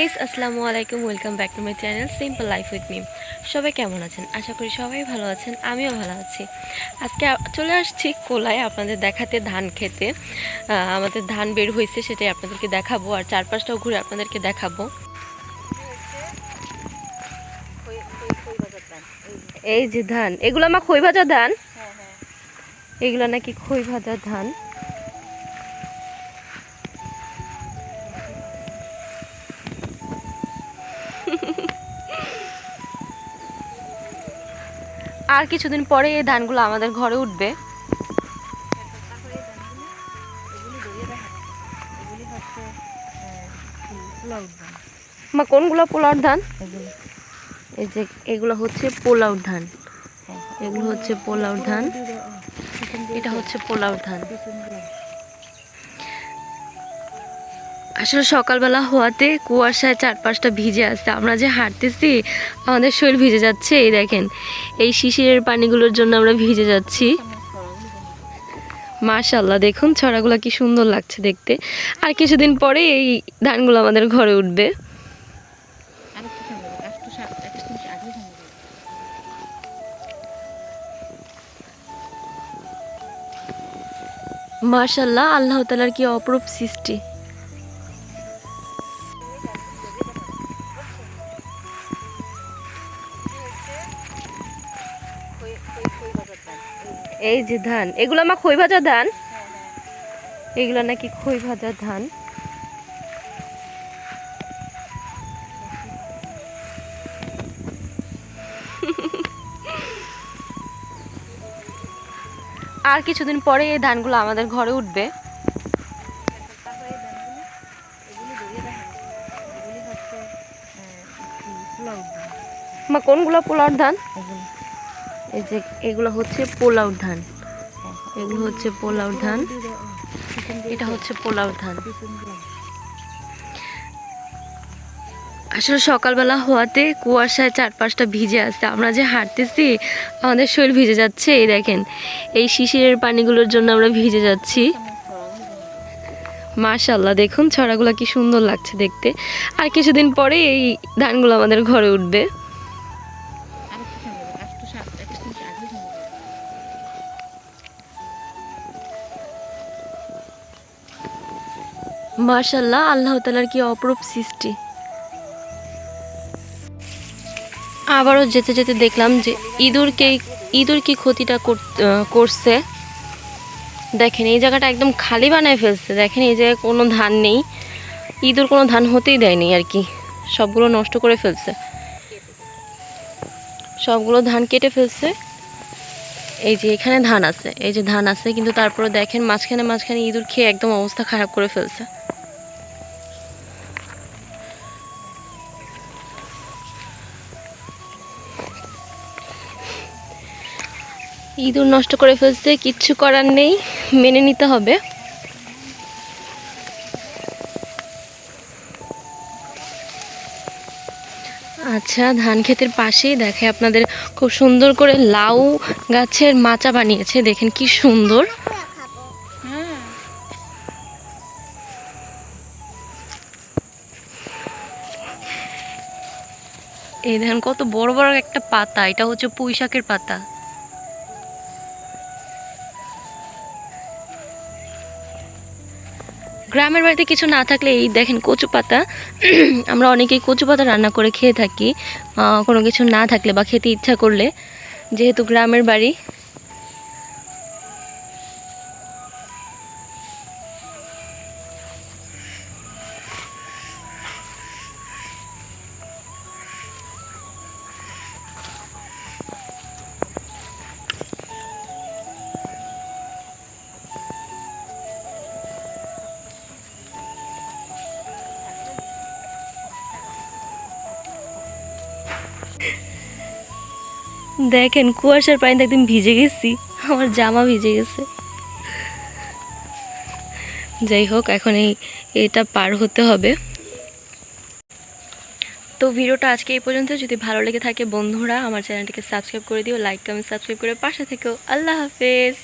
Guys আসসালামু আলাইকুম welcome back to my channel simple life with me. সবাই কেমন আছেন? আশা করি সবাই ভালো আছেন আমিও ভালো আছি। আজকে চলে আসছি কোলায় আপনাদের দেখাতে ধান খেতে। আমাদের ধান বের হয়েছে সেটাই আপনাদেরকে দেখাবো আর চারপাশটাও ঘুরে আপনাদেরকে দেখাবো। এই যে ধান এগুলো আমার খই ভাজা ধান এগুলো নাকি খই ভাজা ধান? আর কিছুদিন পরে এই ধানগুলো আমাদের ঘরে উঠবে। কোনগুলো পোলাওর ধান? এই যে এগুলো হচ্ছে পোলাওর ধান। এগুলো হচ্ছে পোলাওর ধান। এটা হচ্ছে পোলাওর ধান। আসলে সকালবেলা হওয়াতে কুয়াশায় চারপাশটা ভিজে আসছে আমরা যে হাঁটতেছি, আমাদের শরীর ভিজে যাচ্ছে, এই দেখেন। এই শিশিরের পানিগুলোর জন্য আমরা ভিজে যাচ্ছি। মাশাল্লাহ দেখুন ছড়াগুলো কি সুন্দর লাগছে দেখতে। আর কিছুদিন পরে এই ধানগুলো আমাদের ঘরে উঠবে। মাশাল্লাহ আল্লাহ তালার কি অপরূপ সৃষ্টি। এই যে ধান, এগুলো আমার খই ভাজা ধান? এগুলো নাকি খই ভাজা ধান। আর কিছুদিন পরে এই ধানগুলো আমাদের ঘরে উঠবে। কোনগুলো পোলাওর ধান? এই যে এগুলো হচ্ছে পোলাওর ধান। এগুলো হচ্ছে পোলাওর ধান। এটা হচ্ছে পোলাওর ধান। আসলে সকালবেলা হওয়াতে কুয়াশায় চারপাশটা ভিজে আসছে আমরা যে হাঁটতেছি, আমাদের শরীর ভিজে যাচ্ছে। এই দেখেন, এই শিশিরের পানিগুলোর জন্য আমরা ভিজে যাচ্ছি। মাশাল্লাহ দেখুন ছড়াগুলো কি সুন্দর লাগছে দেখতে। আর কিছুদিন পরে এই ধানগুলো আমাদের ঘরে উঠবে। মাশাল্লাহ আল্লাহ তালার কি অপরূপ সৃষ্টি। আবারও যেতে যেতে দেখলাম যে ইঁদুরকে ইঁদুর কি ক্ষতিটা করছে। দেখেন, এই জায়গাটা একদম খালি বানায় ফেলছে। দেখেন, এই জায়গায় কোনো ধান নেই। ইঁদুর কোনো ধান হতেই দেয়নি আর কি। সবগুলো নষ্ট করে ফেলছে। সবগুলো ধান কেটে ফেলছে। এই যে এখানে ধান আছে, এই যে ধান আছে, কিন্তু তারপরে দেখেন মাঝখানে মাঝখানে ইঁদুর খেয়ে একদম অবস্থা খারাপ করে ফেলছে। ইঁদুর নষ্ট করে ফেলছে, কিচ্ছু করার নেই, মেনে নিতে হবে। আচ্ছা ধান ক্ষেতের পাশেই দেখে আপনাদের খুব সুন্দর করে লাউ গাছের মাচা বানিয়েছে, দেখেন কি সুন্দর। এই দেখেন কত বড় বড় একটা পাতা, এটা হচ্ছে পুঁই শাকের পাতা। গ্রামের বাড়িতে কিছু না থাকলে এই দেখেন কচু পাতা, আমরা অনেকেই কচু পাতা রান্না করে খেয়ে থাকি। কোনো কিছু না থাকলে বা খেতে ইচ্ছা করলে, যেহেতু গ্রামের বাড়ি দেখেন, কুয়াশার পানিতে একদম ভিজে গেছি, আমার জামা ভিজে গেছে। যাই হোক, এখন এই, এটা পার হতে হবে। তো ভিডিওটা আজকে এই পর্যন্ত। যদি ভালো লেগে থাকে বন্ধুরা, আমার চ্যানেলটিকে সাবস্ক্রাইব করে দিও, লাইক, কমেন্ট, সাবস্ক্রাইব করে পাশে থেকেও। আল্লাহ হাফেজ।